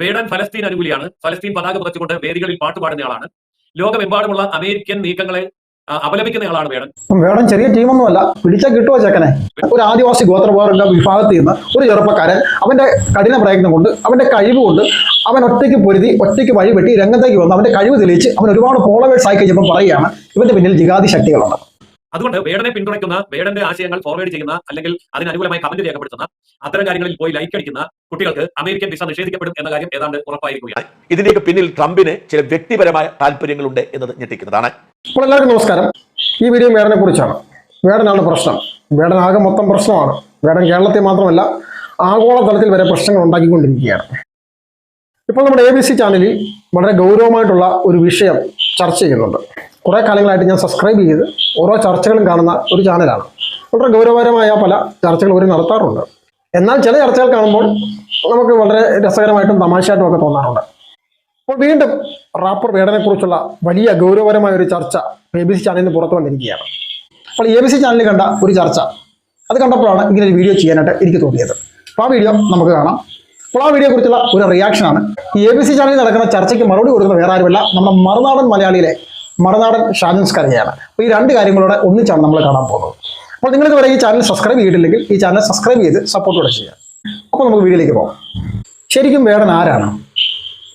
വേടൻ ഫലസ്തീൻ അനുകൂലിയാണ്. ഫലസ്തീൻ പതാക പുറച്ചുകൊണ്ട് വേദികളിൽ പാട്ടുപാടുന്നയാളാണ് ലോകമെമ്പാടുമുള്ള അമേരിക്കൻ നീക്കങ്ങളെ അപലപിക്കുന്ന ആളാണ് വേടൻ. വേടൻ ചെറിയ ടീമൊന്നുമല്ല. പിടിച്ചാൽ കിട്ടുമോ ചെക്കനെ? ഒരു ആദിവാസി ഗോത്രവർഗ വിഭാഗത്തിൽ നിന്ന് ഒരു ചെറുപ്പക്കാരൻ അവന്റെ കഠിന പ്രയത്നം കൊണ്ട് അവന്റെ കഴിവ് കൊണ്ട് അവൻ ഒറ്റയ്ക്ക് പൊരുതി ഒറ്റയ്ക്ക് വഴി വെട്ടി രംഗത്തേക്ക് വന്ന് അവന്റെ കഴിവ് തെളിയിച്ച് അവൻ ഒരുപാട് ഫോളോവേഴ്സ് ആയി കഴിഞ്ഞപ്പോൾ പറയുകയാണ് ഇവന്റെ പിന്നിൽ ജിഹാദി ശക്തികളുണ്ട്. അതുകൊണ്ട് വേടനെ പിന്തുണയ്ക്കുന്ന വേടന്റെ ആശയങ്ങൾ ഫോർവേഡ് ചെയ്യുന്ന അല്ലെങ്കിൽ അതിന് അനുകൂലമായി കമന്റ് രേഖപ്പെടുത്തുന്ന അത്തരം കാര്യങ്ങളിൽ പോയി ലൈക്ക് അടിക്കുന്ന കുട്ടികൾക്ക് അമേരിക്കൻ വിസ നിഷേധിക്കപ്പെടും എന്ന കാര്യം ഏതാണ്ട് ഉറപ്പായിരിക്കുകയാണ്. ഇതിന്റെയൊക്കെ പിന്നിൽ ട്രംപിന് ചില വ്യക്തിപരമായ താല്പര്യങ്ങളുണ്ട് എന്നത് ഞെട്ടിക്കുന്നതാണ്. അപ്പോൾ എല്ലാവർക്കും നമസ്കാരം. ഈ വീഡിയോ വേടനെ കുറിച്ചാണ്. വേടനാണ് പ്രശ്നം. വേടൻ ആകെ മൊത്തം പ്രശ്നമാണ്. വേടൻ കേരളത്തിൽ മാത്രമല്ല ആഗോളതലത്തിൽ വരെ പ്രശ്നങ്ങൾ ഉണ്ടാക്കിക്കൊണ്ടിരിക്കുകയാണ്. ഇപ്പോൾ നമ്മുടെ എ ബി സി ചാനലിൽ വളരെ ഗൗരവമായിട്ടുള്ള ഒരു വിഷയം ചർച്ച ചെയ്യുന്നുണ്ട്. കുറേ കാലങ്ങളായിട്ട് ഞാൻ സബ്സ്ക്രൈബ് ചെയ്ത് ഓരോ ചർച്ചകളും കാണുന്ന ഒരു ചാനലാണ് വളരെ ഗൗരവപരമായ പല ചർച്ചകൾ ഇവർ നടത്താറുണ്ട്. എന്നാൽ ചില ചർച്ചകൾ കാണുമ്പോൾ നമുക്ക് വളരെ രസകരമായിട്ടും തമാശയായിട്ടും ഒക്കെ തോന്നാറുണ്ട്. അപ്പോൾ വീണ്ടും റാപ്പർ വേടനെ കുറിച്ചുള്ള വലിയ ഗൗരവപരമായ ഒരു ചർച്ച എ ബി സി ചാനലിന് പുറത്തു വന്നിരിക്കുകയാണ്. അപ്പോൾ എ ബി സി ചാനലിൽ കണ്ട ഒരു ചർച്ച അത് കണ്ടപ്പോഴാണ് ഇങ്ങനെ ഒരു വീഡിയോ ചെയ്യാനായിട്ട് എനിക്ക് തോന്നിയത്. അപ്പോൾ ആ വീഡിയോ നമുക്ക് കാണാം. അപ്പോൾ ആ വീഡിയോ കുറിച്ചുള്ള ഒരു റിയാക്ഷനാണ് എ ബി സി ചാനലിൽ നടക്കുന്ന ചർച്ചയ്ക്ക് മറുപടി കൊടുക്കുന്ന വേറെ ആരുമല്ല നമ്മുടെ മറുനാടൻ മലയാളിയിലെ മറുനാടൻ ഷാജൻസ് കരയാണ് അപ്പോൾ ഈ രണ്ട് കാര്യങ്ങളോടെ ഒന്നിച്ചാണ് നമ്മൾ കാണാൻ പോകുന്നത്. അപ്പോൾ നിങ്ങൾ വരെ ഈ ചാനൽ സബ്സ്ക്രൈബ് ചെയ്തിട്ടില്ലെങ്കിൽ ഈ ചാനൽ സബ്സ്ക്രൈബ് ചെയ്ത് സപ്പോർട്ടോടെ ചെയ്യുക. അപ്പോൾ നമുക്ക് വീഡിയോയിലേക്ക് പോകാം. ശരിക്കും വേടൻ ആരാണ്?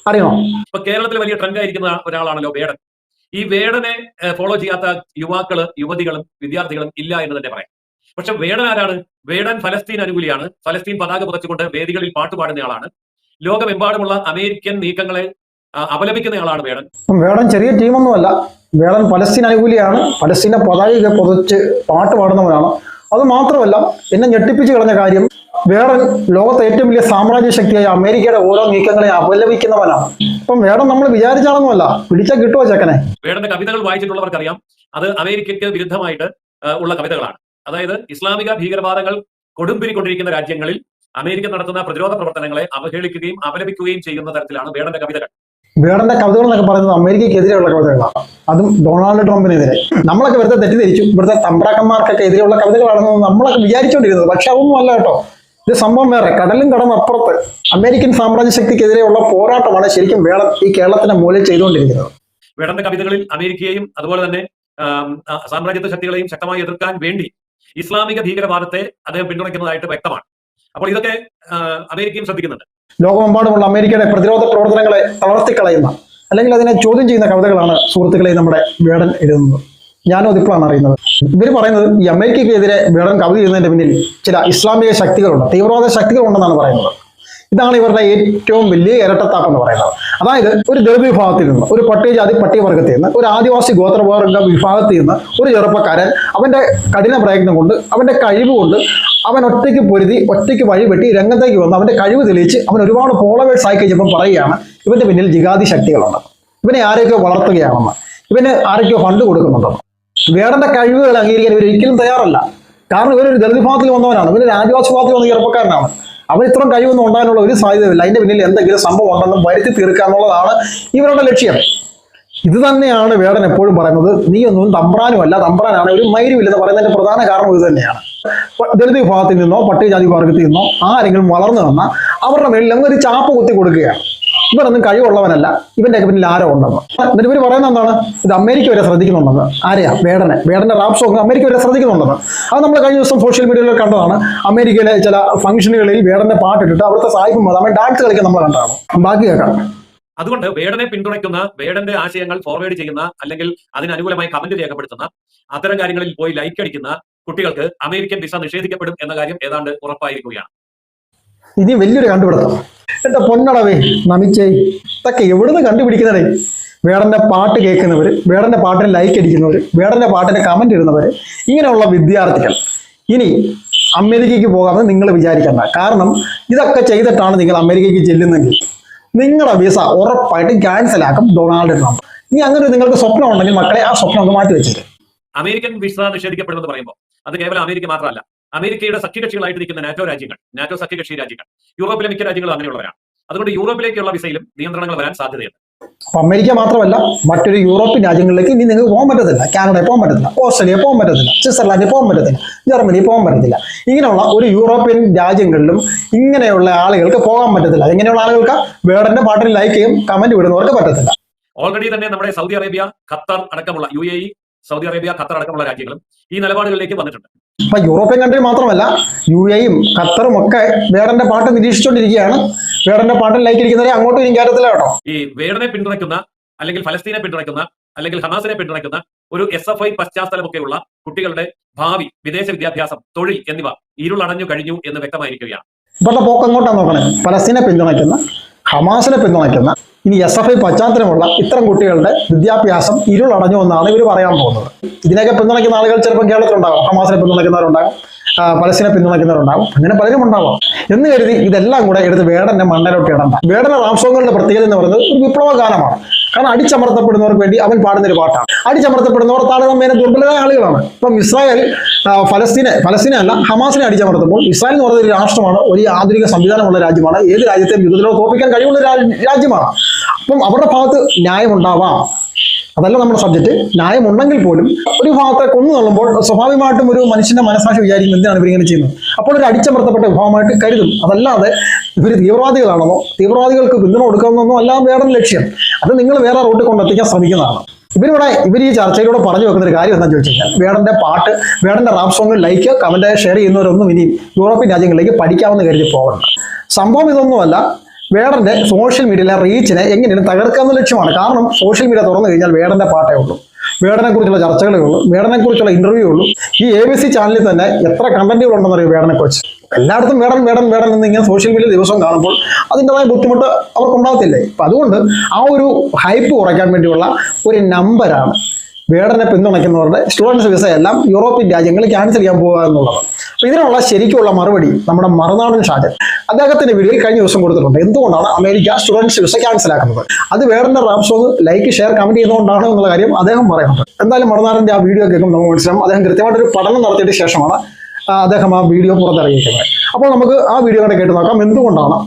അറിയണോ ഇപ്പൊ കേരളത്തിൽ വലിയ ട്രെൻഡ് ആയിരിക്കുന്ന ഒരാളാണല്ലോ വേടൻ. ഈ വേടനെ ഫോളോ ചെയ്യാത്ത യുവാക്കൾ യുവതികളും വിദ്യാർത്ഥികളും ഇല്ല എന്ന് തന്നെ പറയാം. പക്ഷെ വേടൻ ആരാണ്? വേടൻ ഫലസ്തീൻ അനുകൂലിയാണ്. ഫലസ്തീൻ പതാക പുറച്ചുകൊണ്ട് വേദികളിൽ പാട്ടുപാടുന്ന പാടുന്നയാളാണ് ലോകമെമ്പാടുമുള്ള അമേരിക്കൻ നീക്കങ്ങളെ അപലപിക്കുന്ന ആളാണ് വേടൻ. വേടൻ ചെറിയ ടീമൊന്നുമല്ല വേടൻ പലസ്തീൻ അനുകൂലിയാണ്. പലസ്തീനെ പതാക പുതച്ച് പാട്ട് പാടുന്നവനാണ്. അത് മാത്രമല്ല എന്നെ ഞെട്ടിപ്പിച്ച് കളഞ്ഞ കാര്യം വേടൻ ലോകത്തെ ഏറ്റവും വലിയ സാമ്രാജ്യ ശക്തിയായ അമേരിക്കയുടെ ഓരോ നീക്കങ്ങളെ അപലപിക്കുന്നവനാണ്. അപ്പം വേടൻ നമ്മൾ വിചാരിച്ചാണെന്നല്ല പിടിച്ചാൽ കിട്ടുമോ ചെക്കനെ? വേടന്റെ കവിതകൾ വായിച്ചിട്ടുള്ളവർക്കറിയാം. അത് അമേരിക്കയ്ക്ക് വിരുദ്ധമായിട്ട് ഉള്ള കവിതകളാണ്. അതായത് ഇസ്ലാമിക ഭീകരവാദങ്ങൾ കൊടുമ്പിരിക്കൊണ്ടിരിക്കുന്ന രാജ്യങ്ങളിൽ അമേരിക്ക നടത്തുന്ന പ്രതിരോധ പ്രവർത്തനങ്ങളെ അവഹേളിക്കുകയും അപലപിക്കുകയും ചെയ്യുന്ന തരത്തിലാണ് വേടന്റെ കവിതകൾ. വേടന്റെ കവിതകൾ എന്നൊക്കെ പറയുന്നത് അമേരിക്കയ്ക്കെതിരെയുള്ള കവിതകളാണ്. അതും ഡൊണാൾഡ് ട്രംപിനെതിരെ. നമ്മളൊക്കെ വെറുതെ തെറ്റിദ്ധരിച്ചു. ഇവിടുത്തെ തമ്പ്രാക്കന്മാർക്കൊക്കെ എതിരെയുള്ള കവിതകളാണെന്ന് നമ്മളൊക്കെ വിചാരിച്ചുകൊണ്ടിരുന്നത് പക്ഷെ അതൊന്നും അല്ല കേട്ടോ. ഇത് സംഭവം വേറെ. കടലും കടന്നപ്പുറത്ത് അമേരിക്കൻ സാമ്രാജ്യ ശക്തിക്കെതിരെയുള്ള പോരാട്ടമാണ് ശരിക്കും വേടൻ ഈ കേരളത്തിന്റെ മൂലം ചെയ്തുകൊണ്ടിരിക്കുന്നത്. വേടന്റെ കവിതകളിൽ അമേരിക്കയെയും അതുപോലെ തന്നെ സാമ്രാജ്യത്വ ശക്തികളെയും ശക്തമായി എതിർക്കാൻ വേണ്ടി ഇസ്ലാമിക ഭീകരവാദത്തെ അദ്ദേഹം പിന്തുണയ്ക്കുന്നതായിട്ട് വ്യക്തമാണ്. അപ്പോൾ ഇതൊക്കെ അമേരിക്കയും ശ്രദ്ധിക്കുന്നുണ്ട്. ലോകമെമ്പാടുമുള്ള അമേരിക്കയുടെ പ്രതിരോധ പ്രവർത്തനങ്ങളെ തളർത്തിക്കളയുന്ന അല്ലെങ്കിൽ അതിനെ ചോദ്യം ചെയ്യുന്ന കവിതകളാണ് സുഹൃത്തുക്കളെ നമ്മുടെ വേടൻ എഴുതുന്നത്. ഞാനും അതിപ്പോഴാണ് അറിയുന്നത്. ഇവർ പറയുന്നത് ഈ അമേരിക്കയ്ക്കെതിരെ വേടൻ കവിത എഴുതുന്നതിന്റെ പിന്നിൽ ചില ഇസ്ലാമിക ശക്തികളുണ്ട് തീവ്രവാദ ശക്തികളുണ്ടെന്നാണ് പറയുന്നത്. ഇതാണ് ഇവരുടെ ഏറ്റവും വലിയ ഇരട്ടത്താപ്പ് എന്ന് പറയുന്നത്. അതായത് ഒരു ദളിത് വിഭാഗത്തിൽ നിന്ന് ഒരു പട്ടികജാതി പട്ടികവർഗത്തിൽ നിന്ന് ഒരു ആദിവാസി ഗോത്രവർഗ വിഭാഗത്തിൽ നിന്ന് ഒരു ചെറുപ്പക്കാരൻ അവന്റെ കഠിന പ്രയത്നം കൊണ്ട് അവന്റെ കഴിവ് കൊണ്ട് അവൻ ഒറ്റയ്ക്ക് പൊരുതി ഒറ്റയ്ക്ക് വഴിപെട്ടി രംഗത്തേക്ക് വന്ന് അവന്റെ കഴിവ് തെളിയിച്ച് അവൻ ഒരുപാട് ഫോളോവേഴ്സ് ആയി കഴിഞ്ഞപ്പോൾ പറയുകയാണ് ഇവന്റെ പിന്നിൽ ജിഗാദി ശക്തികളുണ്ട്. ഇവനെ ആരെയൊക്കെ വളർത്തുകയാണെന്ന്. ഇവന് ആരൊക്കെയോ ഫണ്ട് കൊടുക്കുന്നുണ്ടെന്ന് വേടന്റെ കഴിവുകൾ അംഗീകരിക്കാൻ ഇവർ ഒരിക്കലും തയ്യാറല്ല. കാരണം ഇവരൊരു ദളിത് വിഭാഗത്തിൽ വന്നവനാണ്. ഇവരൊരു ആദിവാസി വിഭാഗത്തിൽ വന്ന ചെറുപ്പക്കാരനാണ്. അവൻ ഇത്രയും കഴിവൊന്നും ഉണ്ടാകാനുള്ള ഒരു സാധ്യതയില്ല. അതിന്റെ പിന്നിൽ എന്തെങ്കിലും സംഭവം ഉണ്ടെന്നും വരുത്തി തീർക്കുക എന്നുള്ളതാണ് ഇവരുടെ ലക്ഷ്യം. ഇത് തന്നെയാണ് വേടൻ എപ്പോഴും പറയുന്നത് നീ ഒന്നും തമ്പ്രാനുമല്ല തമ്പ്രാനാണ് ഒരു മൈരുമില്ലെന്ന് പറയുന്നതിന്റെ പ്രധാന കാരണം ഇത് തന്നെയാണ്. ദളിത് വിഭാഗത്തിൽ നിന്നോ പട്ടികജാതി വിഭാഗത്തിൽ നിന്നോ ആരെങ്കിലും വളർന്നു വന്നാൽ അവരുടെ മേളിൽ ഒരു ചാപ്പ് കുത്തി കൊടുക്കുകയാണ്. ഇവരൊന്നും കഴിവുള്ളവനല്ല. ഇവന്റെ പിന്നിൽ ആരോ ഉണ്ടെന്ന്. എന്നിട്ട് ഇവർ പറയുന്നത് എന്താണ്? ഇത് അമേരിക്ക വരെ ശ്രദ്ധിക്കുന്നുണ്ടെന്ന്. ആരെയാ? വേടനെ. വേടന്റെ റാപ്പ് സോങ് അമേരിക്ക വരെ ശ്രദ്ധിക്കുന്നുണ്ടെന്ന്. അത് നമ്മൾ കഴിഞ്ഞ ദിവസം സോഷ്യൽ മീഡിയയിൽ കണ്ടതാണ്. അമേരിക്കയിലെ ചില ഫംഗ്ഷനുകളിൽ വേടന്റെ പാട്ടിട്ടിട്ട് അവിടുത്തെ സായിപ്പും അവൻ ഡാൻസ് കളിക്കാൻ നമ്മൾ കണ്ടതാണ്. ബാക്കി കേൾക്കാം. അതുകൊണ്ട് വേടനെ പിന്തുണയ്ക്കുന്ന വേടന്റെ ആശയങ്ങൾ ഫോർവേഡ് ചെയ്യുന്ന അല്ലെങ്കിൽ അതിനനുകൂലമായി കമന്റ് രേഖപ്പെടുത്തുന്ന അത്തരം കാര്യങ്ങളിൽ പോയി ലൈക്ക് അടിക്കുന്ന കുട്ടികൾക്ക് അമേരിക്കൻ വിസ നിഷേധിക്കപ്പെടും എന്ന കാര്യം ഏതാണ്ട് ഉറപ്പായിരിക്കുകയാണ്. ഇനി വലിയൊരു കണ്ടുപിടുത്തം. എന്റെ പൊന്നടവേ നമിച്ചേ. ഇതൊക്കെ എവിടുന്ന് കണ്ടുപിടിക്കുന്നതേ വേടന്റെ പാട്ട് കേൾക്കുന്നവർ വേടന്റെ പാട്ടിന് ലൈക്ക് അടിക്കുന്നവർ വേടന്റെ പാട്ടിന് കമന്റ് ഇടുന്നവർ ഇങ്ങനെയുള്ള വിദ്യാർത്ഥികൾ. ഇനി അമേരിക്കയ്ക്ക് പോകാമെന്ന് നിങ്ങൾ വിചാരിക്കണ്ട. കാരണം ഇതൊക്കെ ചെയ്തിട്ടാണ് നിങ്ങൾ അമേരിക്കയ്ക്ക് ചെല്ലുന്നെങ്കിൽ നിങ്ങളുടെ വിസ ഉറപ്പായിട്ടും ക്യാൻസൽ ആക്കും ഡൊണാൾഡ് ട്രംപ്. ഇനി അങ്ങനെ നിങ്ങൾക്ക് സ്വപ്നം ഉണ്ടെങ്കിൽ മക്കളെ ആ സ്വപ്നം ഒന്ന് മാറ്റി വെച്ചേര് അമേരിക്കൻ വിസ നിഷേധിക്കപ്പെടുമെന്ന് പറയുമ്പോൾ അത് കേവലം അമേരിക്ക മാത്രമല്ല അമേരിക്കയുടെ സഖ്യകക്ഷികളായിട്ട് നിൽക്കുന്ന നാറ്റോ രാജ്യങ്ങൾ നാറ്റോ സഖ്യകക്ഷി രാജ്യങ്ങൾ. യൂറോപ്പിലെ മിക്ക രാജ്യങ്ങളും അങ്ങനെയുള്ളവരാണ്. അതുകൊണ്ട് യൂറോപ്പിലേക്കുള്ള വിസയിലും നിയന്ത്രണങ്ങൾ വരാൻ സാധ്യതയുണ്ട്. അമേരിക്ക മാത്രമല്ല മറ്റൊരു യൂറോപ്യൻ രാജ്യങ്ങളിലേക്ക് ഇനി നിങ്ങൾക്ക് പോകാൻ പറ്റത്തില്ല. കാനഡ പോകാൻ പറ്റത്തില്ല. ഓസ്ട്രേലിയ പോകാൻ പറ്റത്തില്ല. സ്വിറ്റ്സർലാൻഡിൽ പോകാൻ പറ്റത്തില്ല. ജർമ്മനി പോകാൻ പറ്റത്തില്ല. ഇങ്ങനെയുള്ള ഒരു യൂറോപ്യൻ രാജ്യങ്ങളിലും ഇങ്ങനെയുള്ള ആളുകൾക്ക് പോകാൻ പറ്റത്തില്ല. ഇങ്ങനെയുള്ള ആളുകൾക്ക് വേടന്റെ പാട്ടിൽ ലൈക്ക് ചെയ്യും കമന്റ് വിടുന്നവർക്ക് പറ്റത്തില്ല. ഓൾറെഡി തന്നെ നമ്മുടെ സൗദി അറേബ്യ ഖത്തർ അടക്കമുള്ള U A Saudi Arabia Qatar അടക്കമുള്ള രാജ്യങ്ങളും ഈ നിലപാടുകളിലേക്ക് വന്നിട്ടുണ്ട്. അപ്പൊ യൂറോപ്യൻ കൺട്രി മാത്രമല്ല യു എയും ഖത്തറും ഒക്കെ വേടന്റെ പാട്ട് നിരീക്ഷിച്ചുകൊണ്ടിരിക്കുകയാണ് വേടന്റെ പാട്ടിൽ ലൈക്ക് ഇരിക്കുന്നവരെ അങ്ങോട്ടും ഇരിക്കാരത്തില്ല കേട്ടോ. ഈ വേടനെ പിന്തുണയ്ക്കുന്ന അല്ലെങ്കിൽ ഫലസ്തീനെ പിന്തുണയ്ക്കുന്ന അല്ലെങ്കിൽ ഹമാസിനെ പിന്തുണയ്ക്കുന്ന ഒരു എസ് എഫ് ഐ പശ്ചാത്തലമൊക്കെയുള്ള കുട്ടികളുടെ ഭാവി വിദേശ വിദ്യാഭ്യാസം തൊഴിൽ എന്നിവ ഇരുളടഞ്ഞു കഴിഞ്ഞു എന്ന് വ്യക്തമായിരിക്കുകയാണ്. ഇപ്പോഴത്തെ പോക്ക് എങ്ങോട്ടാണ് നോക്കണേ? ഫലസ്തീനെ പിന്തുണയ്ക്കുന്ന ഹമാസിനെ പിന്തുണയ്ക്കുന്ന ഇനി എസ് എഫ് ഐ പശ്ചാത്തലമുള്ള ഇത്തരം കുട്ടികളുടെ വിദ്യാഭ്യാസം ഇരുളടഞ്ഞു എന്നാണ് ഇവർ പറയാൻ പോകുന്നത്. ഇതിനെയൊക്കെ പിന്തുണയ്ക്കുന്ന ആളുകൾ ചിലപ്പോൾ കേരളത്തിലുണ്ടാകും ഹമാസിനെ പിന്തുണയ്ക്കുന്നവരുണ്ടാകും പലസ്തീനെ പിന്തുണയ്ക്കുന്നവരുണ്ടാകും അങ്ങനെ പലരും ഉണ്ടാവാം. എന്ന് കരുതി ഇതെല്ലാം കൂടെ എടുത്ത് വേടന്റെ മണ്ണലോട്ട് ഇടണ്ട. വേടന റാംസോങ്ങളുടെ പ്രത്യേകത എന്ന് പറയുന്നത് ഒരു വിപ്ലവ ഗാനമാണ് കാരണം അടിച്ചമർത്തപ്പെടുന്നവർക്ക് വേണ്ടി അവൻ പാടുന്ന ഒരു പാട്ടാണ്. അടിച്ചമർത്തപ്പെടുന്നവർ താരതമ്യേന ദുർബലരായ ആളുകളാണ്. ഇപ്പം ഇസ്രായേൽ ഫലസ്തീനെ ഫലസ്തീനെ അല്ല ഹമാസിനെ അടിച്ചമർത്തുമ്പോൾ ഇസ്രായേൽ എന്ന് പറയുന്ന ഒരു രാഷ്ട്രമാണ് ഒരു ആധുനിക സംവിധാനമുള്ള രാജ്യമാണ്. ഏത് രാജ്യത്തെയും യുദ്ധത്തിലോ തോപ്പിക്കാൻ കഴിവുള്ള രാജ്യമാണ്. അപ്പം അവരുടെ ഭാഗത്ത് ന്യായമുണ്ടാവാം. അതല്ല നമ്മുടെ സബ്ജക്റ്റ് ന്യായമുണ്ടെങ്കിൽ പോലും ഒരു ഭാഗത്തെ കൊന്നു തള്ളുമ്പോൾ സ്വാഭാവികമായിട്ടും ഒരു മനുഷ്യന്റെ മനസ്സാക്ഷി വിചാരിക്കും എന്തിനാണ് ഇവരിങ്ങനെ ചെയ്യുന്നത്? അപ്പോൾ ഒരു അടിച്ചമർത്തപ്പെട്ട വിഭാഗമായിട്ട് കരുതും. അതല്ലാതെ ഇവർ തീവ്രവാദികളാണെന്നോ തീവ്രവാദികൾക്ക് പിന്തുണ കൊടുക്കാമെന്നോ അല്ല വേറെ ലക്ഷ്യം. അത് നിങ്ങൾ വേറെ റൂട്ടിൽ കൊണ്ടെത്തിക്കാൻ ശ്രമിക്കുന്നതാണ്. ഇവരിവിടെ ഇവർ ഈ ചർച്ചയിലൂടെ പറഞ്ഞു വെക്കുന്ന ഒരു കാര്യം എന്താണെന്ന് ചോദിച്ചു കഴിഞ്ഞാൽ വേടന്റെ പാട്ട് വേടന്റെ rap song like comment share ചെയ്യുന്നവരൊന്നും ഇനി യൂറോപ്യൻ രാജ്യങ്ങളിലേക്ക് പഠിക്കാമെന്ന് കരുതി പോകണം സംഭവം ഇതൊന്നുമല്ല. വേടന്റെ സോഷ്യൽ മീഡിയയിലെ റീച്ചിനെ എങ്ങനെയും തകർക്കാവുന്ന ലക്ഷ്യമാണ്? കാരണം സോഷ്യൽ മീഡിയ തുറന്നു കഴിഞ്ഞാൽ വേടന്റെ പാട്ടേ ഉള്ളൂ. വേടനെ കുറിച്ചുള്ള ചർച്ചകളേ ഉള്ളൂ. വേടനെ കുറിച്ചുള്ള ഇന്റർവ്യൂ ഉള്ളൂ. ഈ എ ബി സി ചാനലിൽ തന്നെ എത്ര കണ്ടന്റുകൾ ഉണ്ടെന്ന് അറിയും വേടനെ കുറിച്ച്? എല്ലായിടത്തും വേടൻ വേടൻ വേടൻ എന്ന് ഇങ്ങനെ സോഷ്യൽ മീഡിയ ദിവസം കാണുമ്പോൾ അതിന്റെതായ ബുദ്ധിമുട്ട് അവർക്കുണ്ടാകത്തില്ലേ അപ്പൊ അതുകൊണ്ട് ആ ഒരു ഹൈപ്പ് കുറയ്ക്കാൻ വേണ്ടിയുള്ള ഒരു നമ്പറാണ് വേടനെ പിന്തുണയ്ക്കുന്നവരുടെ സ്റ്റുഡൻസ് വിസ എല്ലാം യൂറോപ്യൻ രാജ്യങ്ങൾ ക്യാൻസൽ ചെയ്യാൻ പോകുക എന്നുള്ളത് അപ്പൊ ഇതിനുള്ള ശരിക്കുള്ള മറുപടി നമ്മുടെ മറുനാടൻ ഷാജൻ അദ്ദേഹത്തിന്റെ വീഡിയോയിൽ കഴിഞ്ഞ ദിവസം കൊടുത്തിട്ടുണ്ട്. എന്തുകൊണ്ടാണ് അമേരിക്ക സ്റ്റുഡൻസ് വിസ ക്യാൻസൽ ആക്കുന്നത്? അത് വേടന്റെ റാപ്പ് ലൈക്ക് ഷെയർ കമന്റ് ചെയ്യുന്നതുകൊണ്ടാണ് എന്നുള്ള കാര്യം അദ്ദേഹം പറയുന്നുണ്ട് എന്തായാലും മറുനാടന്റെ ആ വീഡിയോ കേൾക്കുമ്പോൾ നമുക്ക് മനസ്സിലാവും. അദ്ദേഹം കൃത്യമായിട്ട് ഒരു പഠനം നടത്തിയിട്ട് ശേഷമാണ് അദ്ദേഹം ആ വീഡിയോ പുറത്തിറങ്ങിയിരിക്കുന്നത്. അപ്പോൾ നമുക്ക് ആ വീഡിയോ കൂടെ കേട്ട് നോക്കാം. എന്തുകൊണ്ടാണ്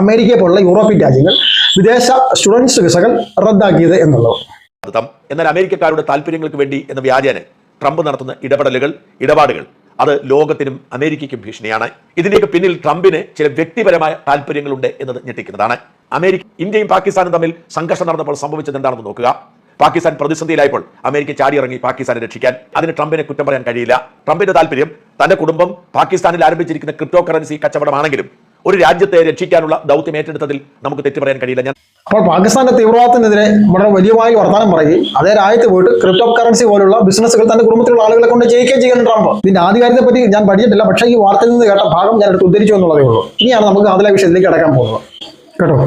അമേരിക്കയെ പോലുള്ള യൂറോപ്യൻ രാജ്യങ്ങൾ വിദേശ സ്റ്റുഡൻസ് വിസകൾ റദ്ദാക്കിയത് എന്നുള്ളത്? അർത്ഥം എന്നാൽ അമേരിക്കക്കാരുടെ താല്പര്യങ്ങൾക്ക് വേണ്ടി എന്ന വ്യാജേന ട്രംപ് നടത്തുന്ന ഇടപെടലുകൾ ഇടപാടുകൾ അത് ലോകത്തിനും അമേരിക്കയ്ക്കും ഭീഷണിയാണ്. ഇതിന്റെയൊക്കെ പിന്നിൽ ട്രംപിന് ചില വ്യക്തിപരമായ താല്പര്യങ്ങളുണ്ട് എന്നത് ഞെട്ടിക്കുന്നതാണ്. അമേരിക്ക ഇന്ത്യയും പാകിസ്ഥാനും തമ്മിൽ സംഘർഷം നടന്നപ്പോൾ സംഭവിച്ചത് എന്താണെന്ന് നോക്കുക. പാകിസ്ഥാൻ പ്രതിസന്ധിയിലായപ്പോൾ അമേരിക്ക ചാടിയിറങ്ങി പാകിസ്ഥാനെ രക്ഷിക്കാൻ. അതിന് ട്രംപിനെ കുറ്റം പറയാൻ കഴിയില്ല. ട്രംപിന്റെ താല്പര്യം തന്റെ കുടുംബം പാകിസ്ഥാനിൽ ആരംഭിച്ചിരിക്കുന്ന ക്രിപ്റ്റോ കറൻസി കച്ചവടമാണെങ്കിലും ഒരു രാജ്യത്തെ രക്ഷിക്കാനുള്ള ദൗത്യം ഏറ്റെടുത്തതിൽ നമുക്ക് തെറ്റു പറയാൻ കഴിയില്ല. ഞാൻ അപ്പോൾ പാകിസ്ഥാന്റെ തീവ്രവാദത്തിനെതിരെ വളരെ വലിയമായി വർത്തമാനം പറയുകയും അതേ രാജ്യത്ത് പോയിട്ട് ക്രിപ്റ്റോ കറൻസി പോലുള്ള ബിസിനസ്സുകൾ തന്റെ കുടുംബത്തിലുള്ള ആളുകളെ കൊണ്ട് ചെയ്യിക്കുകയും ചെയ്യുന്ന ട്രംപ്. ഇതിന്റെ ആധികാരികത്തെ പറ്റി ഞാൻ പഠിച്ചിട്ടില്ല പക്ഷേ ഈ വാർത്തയിൽ നിന്ന് കേട്ട ഭാഗം ഞാൻ എടുത്ത് ഉദ്ധരിച്ചു എന്നുള്ളതേ ഉള്ളൂ. ഇനിയാണ് നമുക്ക് അതിലെ വിഷയത്തിലേക്ക് അടക്കാൻ പോകുന്നത്. കേട്ടോ?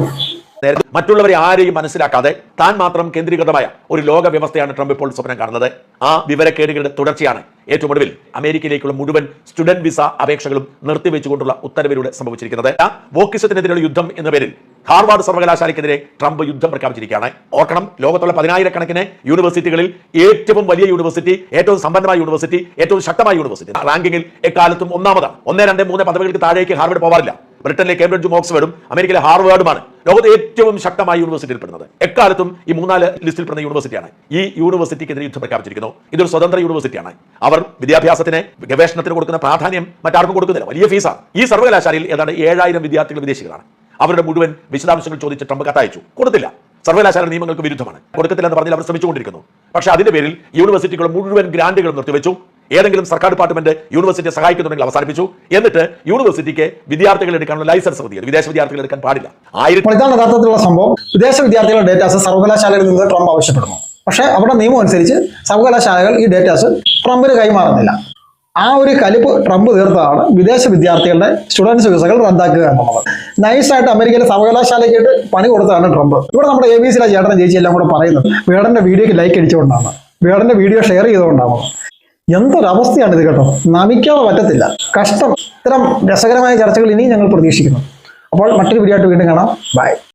നേരത്തെ മറ്റുള്ളവരെ ആരെയും മനസ്സിലാക്കാതെ താൻ മാത്രം കേന്ദ്രീകൃതമായ ഒരു ലോക വ്യവസ്ഥയാണ് ട്രംപ് ഇപ്പോൾ സ്വപ്നം കാണുന്നത്. ആ വിവരക്കേടുകളുടെ തുടർച്ചയാണ് ഏറ്റവും ഒടുവിൽ അമേരിക്കയിലേക്കുള്ള മുഴുവൻ സ്റ്റുഡന്റ് വിസ അപേക്ഷകളും നിർത്തിവെച്ചുകൊണ്ടുള്ള ഉത്തരവിലൂടെ സംഭവിച്ചിരിക്കുന്നത്. വോക്കിസത്തിനെതിരെയുള്ള യുദ്ധം എന്ന പേരിൽ ഹാർവാർഡ് സർവകലാശാലയ്ക്കെതിരെ ട്രംപ് യുദ്ധം പ്രഖ്യാപിച്ചിരിക്കുകയാണ്. ഓർക്കണം ലോകത്തുള്ള പതിനായിരക്കണക്കിന് യൂണിവേഴ്സിറ്റികളിൽ ഏറ്റവും വലിയ യൂണിവേഴ്സിറ്റി ഏറ്റവും സമ്പന്നമായ യൂണിവേഴ്സിറ്റി ഏറ്റവും ശക്തമായ യൂണിവേഴ്സിറ്റി. റാങ്കിങ്ങിൽ എക്കാലത്തും ഒന്നാമതാണ്. ഒന്ന് രണ്ട് മൂന്ന് പദവികൾക്ക് താഴേക്ക് ഹാർവാർഡ് പോവാറില്ല. ബ്രിട്ടനിലെ കേംബ്രിഡ്ജും ഓക്സ്ഫോർഡും അമേരിക്കയിലെ ഹാർവേർഡുമാണ് ലോകത്തെ ഏറ്റവും ശക്തമായ യൂണിവേഴ്സിറ്റിയിൽ പെടുന്നത്. എക്കാലത്തും ഈ മൂന്നാൽ ലിസ്റ്റിൽ പെടുന്ന യൂണിവേഴ്സിറ്റിയാണ്. ഈ യൂണിവേഴ്സിറ്റിക്കെതിരെ യുദ്ധം പ്രഖ്യാപിച്ചിരിക്കുന്നു. ഇതൊരു സ്വതന്ത്ര യൂണിവേഴ്സിറ്റിയാണ്. അവർ വിദ്യാഭ്യാസത്തിന് ഗവേഷണത്തിന് കൊടുക്കുന്ന പ്രാധാന്യം മറ്റാർക്കും കൊടുക്കുന്നില്ല. വലിയ ഫീസാണ് ഈ സർവകലാശാലയിൽ ഏതാണ്ട് ഏഴായിരം വിദ്യാർത്ഥികൾ വിദേശികളാണ്. അവരുടെ മുഴുവൻ വിശദാംശങ്ങൾ ചോദിച്ച് ട്രംപ് കത്തയച്ചു. കൊടുത്തില്ല. സർവകലാശാല നിയമങ്ങൾക്ക് വിരുദ്ധമാണ്. കൊടുക്കത്തില്ല എന്ന് പറഞ്ഞാൽ അവർ ശ്രമിച്ചുകൊണ്ടിരിക്കുന്നു. പക്ഷേ അതിന്റെ പേരിൽ യൂണിവേഴ്സിറ്റികൾ മുഴുവൻ ഗ്രാന്റുകൾ നിർത്തിവെച്ചു. ഏതെങ്കിലും സർക്കാർ ഡിപ്പാർട്ട്മെന്റ് യൂണിവേഴ്സിറ്റിയെ സഹായിക്കുന്നുണ്ടെങ്കിൽ അവസാനിപ്പിച്ചു. എന്നിട്ട് യൂണിവേഴ്സിറ്റിക്ക് വിദ്യാർത്ഥികൾ എടുക്കാനുള്ള ലൈസൻസ് മതി വിദേശ വിദ്യാർത്ഥികൾ എടുക്കാൻ പാടില്ല. ആയിരത്തി ഇതാണ് യഥാർത്ഥത്തിലുള്ള സംഭവം. വിദേശ വിദ്യാർത്ഥികളുടെ ഡേറ്റാസ് സർവകലാശാലയിൽ നിന്ന് ട്രംപ് ആവശ്യപ്പെടുന്നു. പക്ഷേ അവരുടെ നിയമം അനുസരിച്ച് സർവകലാശാലകൾ ഈ ഡേറ്റാസ് ട്രംപിന് കൈമാറുന്നില്ല. ആ ഒരു കലിപ്പ് ട്രംപ് തീർത്തതാണ് വിദേശ വിദ്യാർത്ഥികളുടെ സ്റ്റുഡൻസ് വിസകൾ റദ്ദാക്കുക എന്നുള്ളത്. നൈസായിട്ട് അമേരിക്കയിലെ സർവകലാശാലയ്ക്കായിട്ട് പണി കൊടുത്തതാണ് ട്രംപ്. ഇവിടെ നമ്മുടെ എ ബി സിയിലെ ചേട്ടനും ചേച്ചി എല്ലാം കൂടെ പറയുന്നത് വേടന്റെ വീഡിയോക്ക് ലൈക്ക് അടിച്ചുകൊണ്ടാണ്. വേടന്റെ വീഡിയോ ഷെയർ ചെയ്തുകൊണ്ടാണ്. എന്തൊരവസ്ഥയാണ് ഇത് കേട്ടോ? നമിക്കാതെ പറ്റത്തില്ല. കഷ്ടം. ഇത്തരം രസകരമായ ചർച്ചകൾ ഇനിയും ഞങ്ങൾ പ്രതീക്ഷിക്കുന്നു. അപ്പോൾ മറ്റൊരു വീഡിയോ ആയിട്ട് വീണ്ടും കാണാം. ബൈ